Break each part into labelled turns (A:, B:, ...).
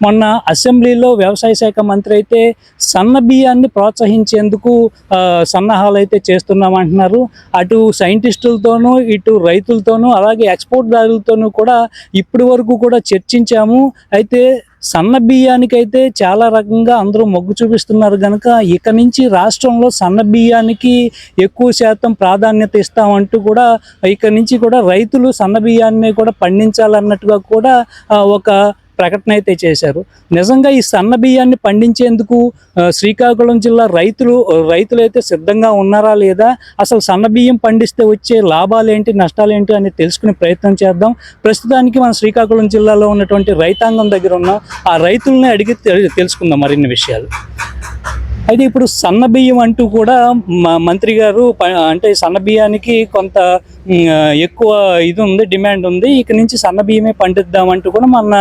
A: మొన్న అసెంబ్లీలో వ్యవసాయ శాఖ మంత్రి అయితే సన్న బియ్యాన్ని ప్రోత్సహించేందుకు సన్నాహాలు అయితే చేస్తున్నామంటున్నారు అటు సైంటిస్టులతోనూ ఇటు రైతులతోనూ అలాగే ఎక్స్పోర్ట్దారులతోనూ కూడా ఇప్పటి వరకు కూడా చర్చించాము. అయితే సన్న బియ్యానికైతే చాలా రకంగా అందరూ మొగ్గు చూపిస్తున్నారు కనుక ఇక నుంచి రాష్ట్రంలో సన్న బియ్యానికి ఎక్కువ శాతం ప్రాధాన్యత ఇస్తామంటూ కూడా ఇక నుంచి కూడా రైతులు సన్న బియ్యాన్ని కూడా పండించాలన్నట్టుగా కూడా ఒక ప్రకటన అయితే చేశారు. నిజంగా ఈ సన్న బియ్యాన్ని పండించేందుకు శ్రీకాకుళం జిల్లా రైతులు రైతులైతే సిద్ధంగా ఉన్నారా లేదా? అసలు సన్న బియ్యం పండిస్తే వచ్చే లాభాలు ఏంటి నష్టాలు ఏంటి అని తెలుసుకునే ప్రయత్నం చేద్దాం. ప్రస్తుతానికి మన శ్రీకాకుళం జిల్లాలో ఉన్నటువంటి రైతాంగం దగ్గర ఉన్న. ఆ రైతుల్ని అడిగి తెలుసుకుందాం మరిన్ని విషయాలు. అయితే ఇప్పుడు సన్న బియ్యం అంటూ కూడా మ- మంత్రి గారు ప- అంటే సన్న బియ్యానికి కొంత ఎక్కువ ఇది ఉంది డిమాండ్ ఉంది. ఇక నుంచి సన్న బియ్యమే పండిద్దామంటూ కూడా మన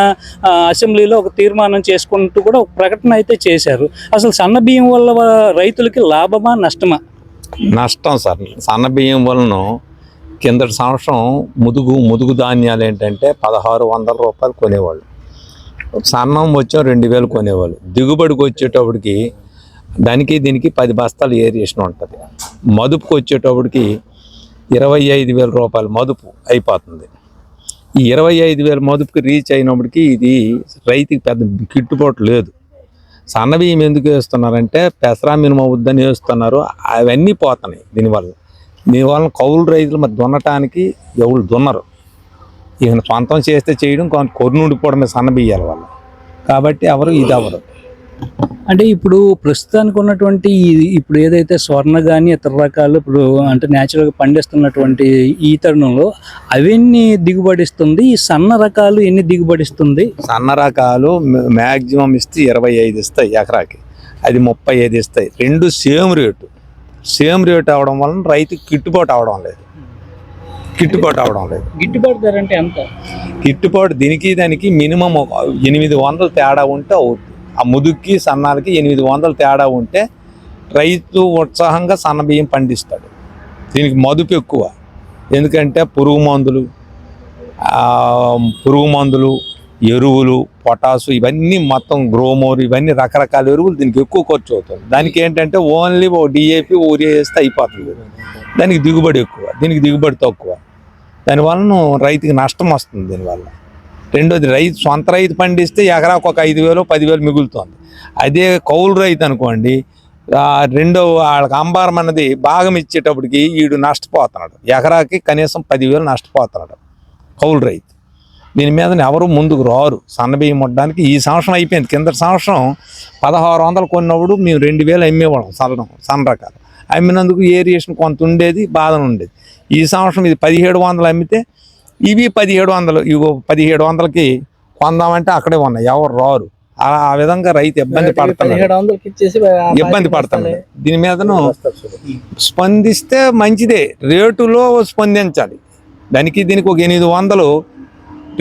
A: అసెంబ్లీలో ఒక తీర్మానం చేసుకుంటూ కూడా ఒక ప్రకటన అయితే చేశారు. అసలు సన్న బియ్యం వల్ల రైతులకి లాభమా నష్టమా?
B: నష్టం సార్. సన్న బియ్యం వలన కిందటి సంవత్సరం ముదుగు ముదుగు ధాన్యాలు ఏంటంటే పదహారు వందల రూపాయలు కొనేవాళ్ళు. సన్నం వచ్చాం రెండు వేలు కొనేవాళ్ళు. దిగుబడికి వచ్చేటప్పటికి దానికి దీనికి పది బస్తాలు ఏరియేషన్ ఉంటుంది. మదుపుకి వచ్చేటప్పటికి ఇరవై ఐదు వేల రూపాయలు మదుపు అయిపోతుంది. ఈ ఇరవై ఐదు వేల మదుపుకి రీచ్ అయినప్పటికీ ఇది రైతుకి పెద్ద గిట్టుబాటు లేదు. సన్న బియ్యం ఎందుకు వేస్తున్నారంటే పెసరా మినుమ వద్దని వేస్తున్నారు. అవన్నీ పోతున్నాయి దీనివల్ల. దీనివల్ల కౌలు రైతులు మరి దున్నటానికి ఎవరు దున్నరు. ఈయన సొంతం చేస్తే చేయడం కొన్ని కొర్నుండిపోవడమే సన్న బియ్యాల వల్ల. కాబట్టి ఎవరు ఇది అవ్వరు.
A: అంటే ఇప్పుడు ప్రస్తుతానికి ఉన్నటువంటి ఇప్పుడు ఏదైతే స్వర్ణ కానీ ఇతర రకాలు ఇప్పుడు అంటే న్యాచురల్గా పండిస్తున్నటువంటి ఈ తరుణంలో అవన్నీ దిగుబడిస్తుంది? ఈ సన్న రకాలు ఎన్ని దిగుబడిస్తుంది?
B: సన్న రకాలు మ్యాక్సిమం ఇస్తే ఇరవై ఐదు ఇస్తాయి ఎకరాకి. అది ముప్పై ఐదు ఇస్తాయి. రెండు సేమ్ రేటు. సేమ్ రేటు అవడం వలన రైతుకి గిట్టుబాటు అవడం లేదు. గిట్టుబాటు అవడం లేదు.
A: గిట్టుబాటు ధర అంటే ఎంత?
B: గిట్టుబాటు దీనికి దానికి మినిమం ఎనిమిది వందలు తేడా ఉంటే అవుతుంది. ఆ ముదుక్కి సన్నాలకి ఎనిమిది వందలు తేడా ఉంటే రైతు ఉత్సాహంగా సన్న బియ్యం పండిస్తాడు. దీనికి మదుపు ఎక్కువ. ఎందుకంటే పురుగు మందులు పురుగు మందులు ఎరువులు పొటాసు ఇవన్నీ మొత్తం గ్రోమోర్ ఇవన్నీ రకరకాల ఎరువులు దీనికి ఎక్కువ ఖర్చు అవుతుంది. దానికి ఏంటంటే ఓన్లీ ఓ డిఏపి ఊరియా వేస్తే అయిపోతుంది. దానికి దిగుబడి ఎక్కువ దీనికి దిగుబడి తక్కువ. దానివల్ల రైతుకి నష్టం వస్తుంది దీనివల్ల. రెండోది రైతు సొంత రైతు పండిస్తే ఎకరాకు ఒక ఐదు వేలు పదివేలు మిగులుతుంది. అదే కౌలు రైతు అనుకోండి రెండో వాళ్ళకి అంబారం అన్నది భాగం ఇచ్చేటప్పటికి వీడు నష్టపోతున్నాడు. ఎకరాకి కనీసం పదివేలు నష్టపోతున్నాడు కౌలు రైతు. దీని మీద ఎవరు ముందుకు రారు. సన్నబియ్యం ఉండడానికి ఈ సంవత్సరం అయిపోయింది. కింద సంవత్సరం పదహారు వందలు కొన్నప్పుడు మేము రెండు వేలు అమ్మేవాళ్ళం సన్న సన్న రకాలు. అమ్మినందుకు ఏరియేషన్ కొంత ఉండేది బాధన ఉండేది. ఈ సంవత్సరం ఇది పదిహేడు వందలు అమ్మితే ఇవి పదిహేడు వందలు ఇవి పదిహేడు వందలకి కొందామంటే అక్కడే ఉన్నాయి. ఎవరు రారు. ఆ ఆ విధంగా రైతు ఇబ్బంది పడుతున్నాడు ఇబ్బంది పడుతున్నాడు దీని మీదను స్పందిస్తే మంచిదే. రేటులో స్పందించాలి. దానికి దీనికి ఒక ఎనిమిది వందలు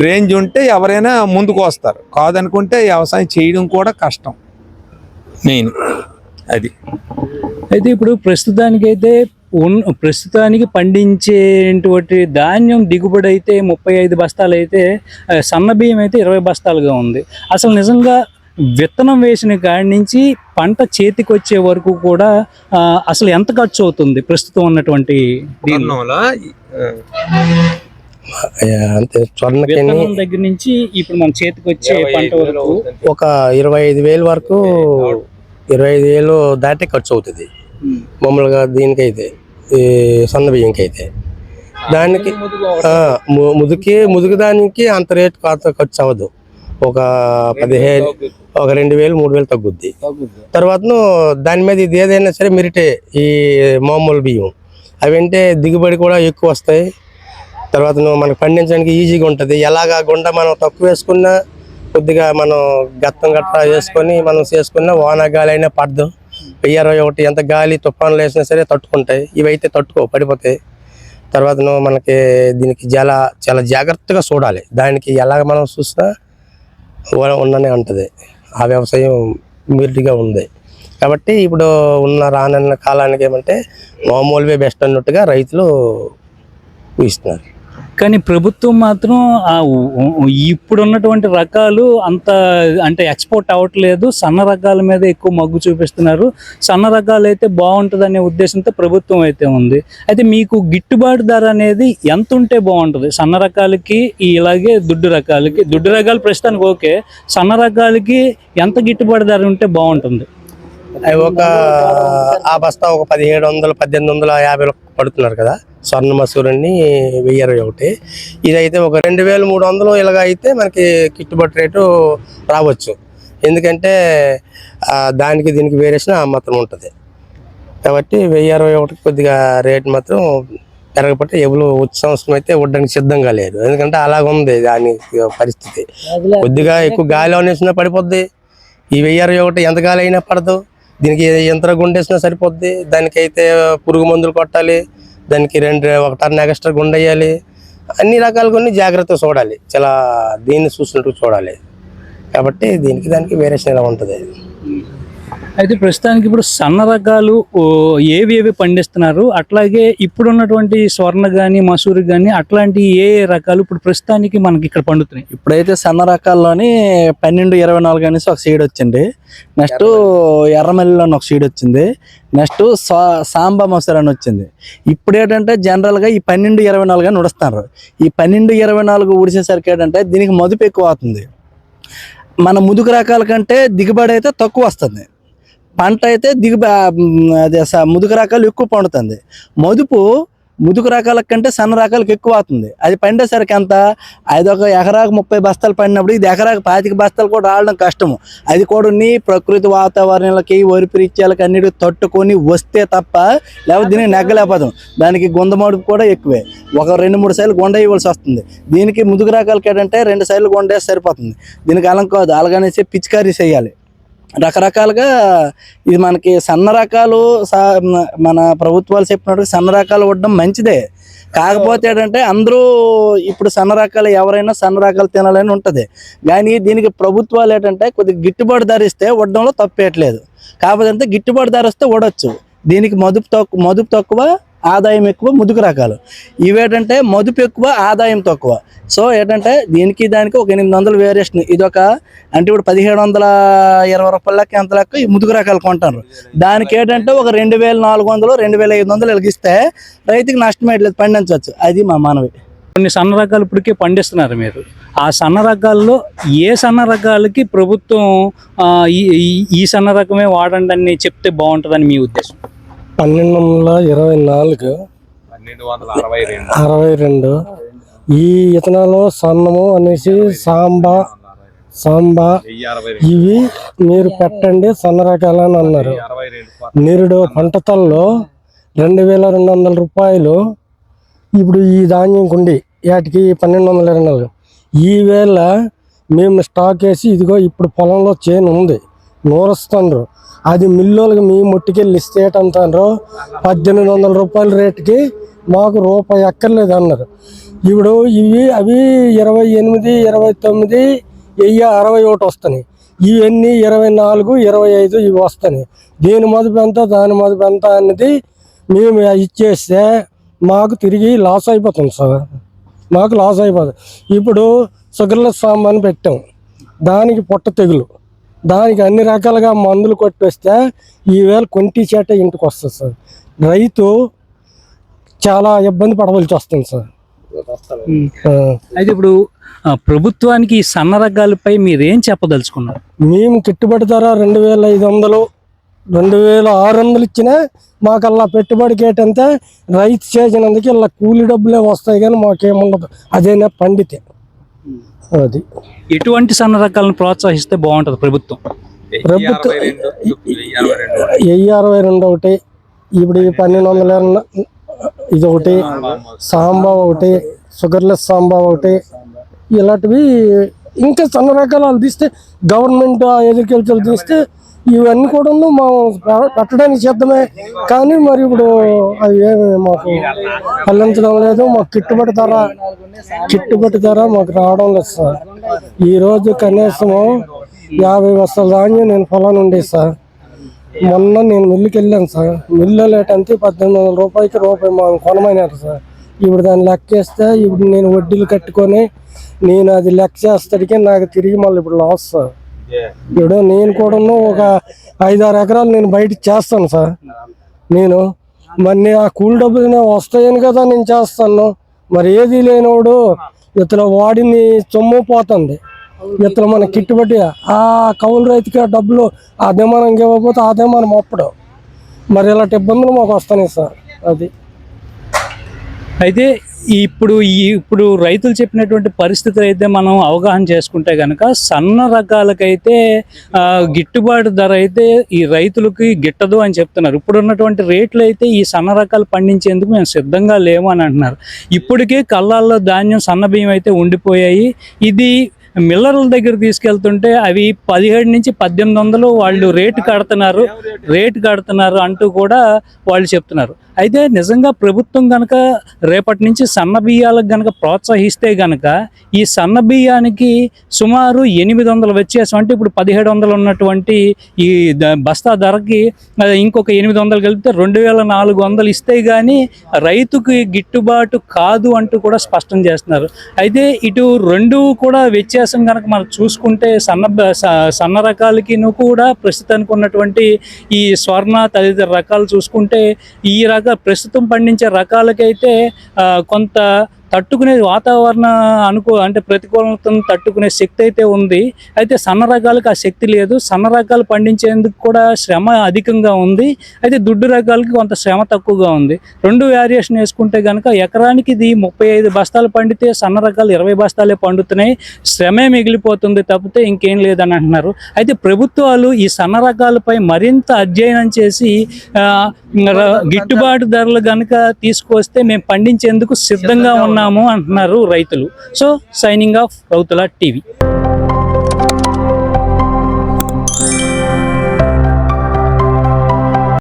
B: రేంజ్ ఉంటే ఎవరైనా ముందుకు వస్తారు. కాదనుకుంటే వ్యవసాయం చేయడం కూడా కష్టం. మెయిన్ అది.
A: అయితే ఇప్పుడు ప్రస్తుతానికైతే ఉన్ ప్రస్తుతానికి పండించేటువంటి ధాన్యం దిగుబడి అయితే ముప్పై ఐదు బస్తాలు అయితే ఆ, సన్న బియ్యం అయితే ఇరవై బస్తాలుగా ఉంది. అసలు నిజంగా విత్తనం వేసిన కాడి నుంచి పంట చేతికి వచ్చే వరకు కూడా అసలు ఎంత ఖర్చు అవుతుంది ప్రస్తుతం ఉన్నటువంటి దగ్గర నుంచి ఇప్పుడు మన చేతికి వచ్చే పంట వరకు
C: ఒక ఇరవై ఐదు వేలు వరకు ఇరవై ఐదు వేలు దాటి ఖర్చు అవుతుంది. మామూలుగా దీనికైతే ఈ సన్న బియ్యంకి అయితే దానికి ముదుకి ముదుగు దానికి అంత రేటు కాస్త ఖర్చు అవ్వదు. ఒక పదిహేను ఒక రెండు వేలు మూడు వేలు తగ్గుద్ది. తర్వాత దాని మీద ఇది ఏదైనా సరే మెరిటే ఈ మామూలు బియ్యం. అవి అంటే దిగుబడి కూడా ఎక్కువ వస్తాయి. తర్వాత మనకు పండించడానికి ఈజీగా ఉంటుంది. ఎలాగా గుండ మనం తక్కువ వేసుకున్నా కొద్దిగా మనం గత్తం గట్ట వేసుకొని మనం చేసుకున్నా వాన గాలి అయినా పడదు. వెయ్యి అరవై ఒకటి ఎంత గాలి తుఫాన్లు వేసినా సరే తట్టుకుంటాయి. ఇవైతే తట్టుకో పడిపోతాయి. తర్వాత మనకి దీనికి చాలా చాలా జాగ్రత్తగా చూడాలి. దానికి ఎలాగ మనం చూసినా ఉన్ననే ఉండనే ఉంటుంది. ఆ వ్యవసాయం మిరిటిగా ఉంది. కాబట్టి ఇప్పుడు ఉన్న రానున్న కాలానికి ఏమంటే మామూలువే బెస్ట్ అన్నట్టుగా రైతులు ఊహిస్తున్నారు.
A: కానీ ప్రభుత్వం మాత్రం ఆ ఇప్పుడు ఉన్నటువంటి రకాలు అంత అంటే ఎక్స్పోర్ట్ అవ్వట్లేదు. సన్న రకాల మీద ఎక్కువ మగ్గు చూపిస్తున్నారు. సన్న రకాలు అయితే బాగుంటుంది అనే ఉద్దేశంతో ప్రభుత్వం అయితే ఉంది. అయితే మీకు గిట్టుబాటు ధర అనేది ఎంత ఉంటే బాగుంటుంది? సన్న రకాలకి ఇలాగే దుడ్డు రకాలకి. దుడ్డు రకాలు ప్రస్తుతానికి ఓకే. సన్న రకాలకి ఎంత గిట్టుబాటు ధర ఉంటే బాగుంటుంది?
C: ఒక ఆ బస్తా ఒక పదిహేడు వందలు పద్దెనిమిది వందల యాభై పడుతున్నారు కదా. స్వర్ణ మసూరిని వెయ్యి ఇరవై ఒకటి. ఇదైతే ఒక రెండు వేలు మూడు వందలు ఇలాగ అయితే మనకి గిట్టుబాటు రేటు రావచ్చు. ఎందుకంటే దానికి దీనికి వేరియేషన్ ఆ మాత్రం ఉంటుంది. కాబట్టి వెయ్యి అరవై ఒకటి కొద్దిగా రేట్ మాత్రం పెరగకపోతే ఎవరు వచ్చే సంవత్సరం అయితే ఇవ్వడానికి సిద్ధంగా లేదు ఎందుకంటే అలాగ ఉంది దాని పరిస్థితి. కొద్దిగా ఎక్కువ గాలి అనేసినా పడిపోద్ది. ఈ వెయ్యి అరవై ఒకటి ఎంత గాలి అయినా పడదు. దీనికి ఎంత గుండేసినా సరిపోద్ది. దానికైతే పురుగు మందులు కొట్టాలి. దానికి రెండు ఒక టర్న్ ఎక్స్ట్రా గుండె అన్ని రకాలు కొన్ని జాగ్రత్తగా చూడాలి. చాలా దీన్ని చూసినట్టు చూడాలి. కాబట్టి దీనికి దానికి వేరియేషన్ ఇలా ఉంటుంది?
A: అయితే ప్రస్తుతానికి ఇప్పుడు సన్న రకాలు ఓ, ఏవి ఏవి పండిస్తున్నారు? అట్లాగే ఇప్పుడున్నటువంటి స్వర్ణ కానీ మసూరి కానీ అట్లాంటి ఏ రకాలు ఇప్పుడు ప్రస్తుతానికి మనకి ఇక్కడ పండుతున్నాయి?
D: ఇప్పుడైతే సన్న రకాల్లోని పన్నెండు ఇరవై నాలుగు అనేసి ఒక సీడ్ వచ్చింది. నెక్స్ట్ ఎర్రమల్లిలో ఒక సీడ్ వచ్చింది. నెక్స్ట్ సా- సాంబా మసూరి అని వచ్చింది. ఇప్పుడు ఏంటంటే జనరల్గా ఈ పన్నెండు ఇరవై నాలుగు అని ఉడుస్తున్నారు. ఈ పన్నెండు ఇరవై నాలుగు ఉడిసేసరికి ఏంటంటే దీనికి మదుపు ఎక్కువ అవుతుంది. మన ముదుగు రకాల కంటే దిగుబడి అయితే తక్కువ వస్తుంది. పంట అయితే దిగుబ అదే స- ముదుగు రకాలు ఎక్కువ పండుతుంది. మదుపు ముదుగు రకాల కంటే సన్న రకాలకు ఎక్కువ అవుతుంది. అది పండేసరికి ఎంత? అది ఒక ఎకరాకు ముప్పై బస్తాలు పడినప్పుడు ఇది ఎకరాకు పాతిక బస్తాలు కూడా రావడం కష్టము. అది కూడా నీ ప్రకృతి వాతావరణాలకి వరిపిరిత్యాలకి అన్నిటి తట్టుకొని వస్తే తప్ప లేకపోతే దీనికి నెగ్గలేకపోతాం దానికి గుందమడుపు కూడా ఎక్కువే. ఒక రెండు మూడు సార్లు గుండ ఇవ్వాల్సి వస్తుంది. దీనికి ముదుగు రకాలకి ఏంటంటే రెండు సార్లు గుండ సరిపోతుంది. దీనికి అలం కాదు. అలాగనేసి పిచికారీ చేయాలి. రకరకాలుగా ఇది మనకి సన్న రకాలు మన ప్రభుత్వాలు చెప్పినట్టు సన్న రకాలు ఉండడం మంచిదే. కాకపోతే ఏంటంటే అందరూ ఇప్పుడు సన్న రకాలు ఎవరైనా సన్న రకాలు తినాలని ఉంటుంది. కానీ దీనికి ప్రభుత్వాలు ఏంటంటే కొద్దిగా గిట్టుబాటు ధర ఇస్తే వడ్డంలో తప్పేయట్లేదు. కాకపోతే గిట్టుబాటు ధర వస్తే దీనికి మదుపు తక్కువ మదుపు తక్కువ ఆదాయం ఎక్కువ ముదుగు రకాలు. ఇవేటంటే మదుపు ఎక్కువ ఆదాయం తక్కువ. సో ఏంటంటే దీనికి దానికి ఒక ఎనిమిది వందల వేరియేషన్. ఇది ఒక అంటే ఇప్పుడు పదిహేడు వందల ఇరవై రూపాయల లెక్క ఎంత లెక్క ఈ ముదుగు రకాలు కొంటారు. దానికి ఏంటంటే ఒక రెండు వేల నాలుగు వందలు రెండు వేల ఐదు వందలు వెలిగిస్తే రైతుకి నష్టం లేదు పండించవచ్చు. అది మా మనవి.
A: కొన్ని సన్న రకాలు ఇప్పటికే పండిస్తున్నారు మీరు. ఆ సన్న రకాల్లో ఏ సన్న రకాలకి ప్రభుత్వం ఈ- ఈ సన్న రకమే వాడండి అని చెప్తే బాగుంటుందని మీ ఉద్దేశం?
E: పన్నెండు వందల ఇరవై నాలుగు
B: పన్నెండు వందల అరవై రెండు.
E: అరవై రెండు. ఈ ఇతనాలు సన్నము అనేసి సాంబా సాంబా. ఇవి మీరు పెట్టండి సన్న రకాలని అన్నారు.
B: అరవై రెండు.
E: నిరుడు పంటతల్లో రెండు వేల రెండు వందల రూపాయలు. ఇప్పుడు ఈ ధాన్యం కుండి వాటికి పన్నెండు వందల ఇరవై నాలుగు. ఈ వేళ మేము స్టాక్ వేసి ఇదిగో ఇప్పుడు పొలంలో చేను ఉంది. నూరుస్తుండ్రు అది మిల్లోళ్ళకి మీ ముట్టుకెళ్ళి ఇస్తేటంటారు పద్దెనిమిది వందల రూపాయల రేటుకి మాకు రూపాయి ఎక్కర్లేదు అన్నారు. ఇప్పుడు ఇవి అవి ఇరవై ఎనిమిది ఇరవై తొమ్మిది వెయ్యి అరవై ఒకటి వస్తున్నాయి. ఇవన్నీ ఇరవై నాలుగు ఇరవై ఐదు ఇవి వస్తున్నాయి. దీని మదుపు ఎంత దాని మదుపు ఎంత అనేది మేము ఇచ్చేస్తే మాకు తిరిగి లాస్ అయిపోతుంది సార్. మాకు లాస్ అయిపోతుంది. ఇప్పుడు షుగర్లెస్ ఫామ్ అని పెట్టాం. దానికి పొట్ట తెగులు. దానికి అన్ని రకాలుగా మందులు కొట్టేస్తే ఈవేళ కొంటి చేట ఇంటికి వస్తుంది సార్. రైతు చాలా ఇబ్బంది పడవలసి వస్తుంది సార్.
A: అయితే ఇప్పుడు ప్రభుత్వానికి ఈ సన్న రకాలపై మీరు ఏం చెప్పదలుచుకున్నారు?
E: మేము గిట్టుబడి ధర రెండు వేల ఐదు వందలు రెండు వేల ఆరు వందలు ఇచ్చినా మాకల్లా పెట్టుబడికి ఏంటంటే రైతు చేసినందుకు ఇలా కూలి డబ్బులే వస్తాయి కానీ మాకేముండదు. అదేనా పండితే. అది
A: ఎటువంటి సన్న రకాలను ప్రోత్సహిస్తే బాగుంటుంది ప్రభుత్వం
E: ప్రభుత్వం వెయ్యి అరవై రెండు ఒకటి ఇప్పుడు ఈ పన్నెండు వందల ఇది ఒకటి సాంబా ఒకటి షుగర్లెస్ సాంబా ఒకటి ఇలాంటివి ఇంకా సన్న రకాలు తీస్తే గవర్నమెంట్ అగ్రికల్చర్ తీస్తే ఇవన్నీ కూడా మా పెట్టడానికి సిద్ధమే. కానీ మరి ఇప్పుడు అవి ఏమి మాకు అల్లించడం లేదు. మాకు కిట్టుబడి ధర కిట్టుబడి ధర మాకు రావడం లేదు సార్. ఈరోజు కనీసము యాభై బస్తాల ధాన్యం నేను పొలం ఉండే సార్. మొన్న నేను మిల్లుకి వెళ్ళాను సార్. మిల్లు లేటంటే పద్దెనిమిది వందల రూపాయలకి రూపాయి మా కొనమైనారు సార్. ఇప్పుడు దాన్ని లెక్కేస్తే ఇప్పుడు నేను వడ్డీలు కట్టుకొని నేను అది లెక్క చేస్తాడికి నాకు తిరిగి మళ్ళీ ఇప్పుడు లాస్ సార్. ఇప్పుడు నేను కూడా ఒక ఐదారు ఎకరాలు నేను బయట చేస్తాను సార్. నేను మరి నేను ఆ కూలి డబ్బులు వస్తాయని కదా నేను చేస్తాను. మరి ఏది లేనివాడు ఇతను వాడిని సొమ్ము పోతుంది. ఇతను మన కిట్టుబడి ఆ కౌలు రైతుకి ఆ డబ్బులు అదే మనం ఇవ్వకపోతే అదే మనం అప్పుడు. మరి ఇలాంటి ఇబ్బందులు మాకు వస్తున్నాయి సార్. అది.
A: అయితే ఇప్పుడు ఈ ఇప్పుడు రైతులు చెప్పినటువంటి పరిస్థితులు అయితే మనం అవగాహన చేసుకుంటే కనుక సన్న రకాలకైతే గిట్టుబాటు ధర అయితే ఈ రైతులకి గిట్టదు అని చెప్తున్నారు. ఇప్పుడు ఉన్నటువంటి రేట్లు అయితే ఈ సన్న రకాలు పండించేందుకు మేము సిద్ధంగా లేము అని అంటున్నారు. ఇప్పటికే కళ్ళాల్లో ధాన్యం సన్న బియ్యం అయితే ఉండిపోయాయి. ఇది మిల్లర్ల దగ్గర తీసుకెళ్తుంటే అవి పదిహేడు నుంచి పద్దెనిమిది వందలు వాళ్ళు రేటు కడుతున్నారు రేటు కడుతున్నారు అంటూ కూడా వాళ్ళు చెప్తున్నారు. అయితే నిజంగా ప్రభుత్వం కనుక రేపటి నుంచి సన్న బియ్యాలకు కనుక ప్రోత్సహిస్తే కనుక ఈ సన్న బియ్యానికి సుమారు ఎనిమిది వందల వ్యత్యాసం అంటే ఇప్పుడు పదిహేడు వందలు ఉన్నటువంటి ఈ ద- బస్తా ధరకి ఇంకొక ఎనిమిది వందలు కలిపితే రెండు వేల నాలుగు వందలు ఇస్తే కానీ రైతుకి గిట్టుబాటు కాదు అంటూ కూడా స్పష్టం చేస్తున్నారు. అయితే ఇటు రెండు కూడా వ్యత్యాసం కనుక మనం చూసుకుంటే సన్న స- సన్న రకాలకి కూడా ప్రస్తుతానికి ఉన్నటువంటి ఈ స్వర్ణ తదితర రకాలు చూసుకుంటే ఈ రక ప్రస్తుతం పండించే రకాలకైతే ఆ, కొంత తట్టుకునే వాతావరణ అనుకూ అంటే ప్రతికూలతను తట్టుకునే శక్తి అయితే ఉంది. అయితే సన్న రకాలకు ఆ శక్తి లేదు. సన్న రకాలు పండించేందుకు కూడా శ్రమ అధికంగా ఉంది. అయితే దుడ్డు రకాలకి కొంత శ్రమ తక్కువగా ఉంది. రెండు వేరియేషన్ వేసుకుంటే కనుక ఎకరానికి ఇది ముప్పై ఐదు బస్తాలు పండితే సన్న రకాలు ఇరవై బస్తాలే పండుతున్నాయి. శ్రమే మిగిలిపోతుంది తప్పితే ఇంకేం లేదని అంటున్నారు. అయితే ప్రభుత్వాలు ఈ సన్న రకాలపై మరింత అధ్యయనం చేసి గిట్టుబాటు ధరలు కనుక తీసుకొస్తే మేము పండించేందుకు సిద్ధంగా ఉన్నాము అంటున్నారు రైతులు. సో సైనింగ్ ఆఫ్ రౌతుల టీవీ.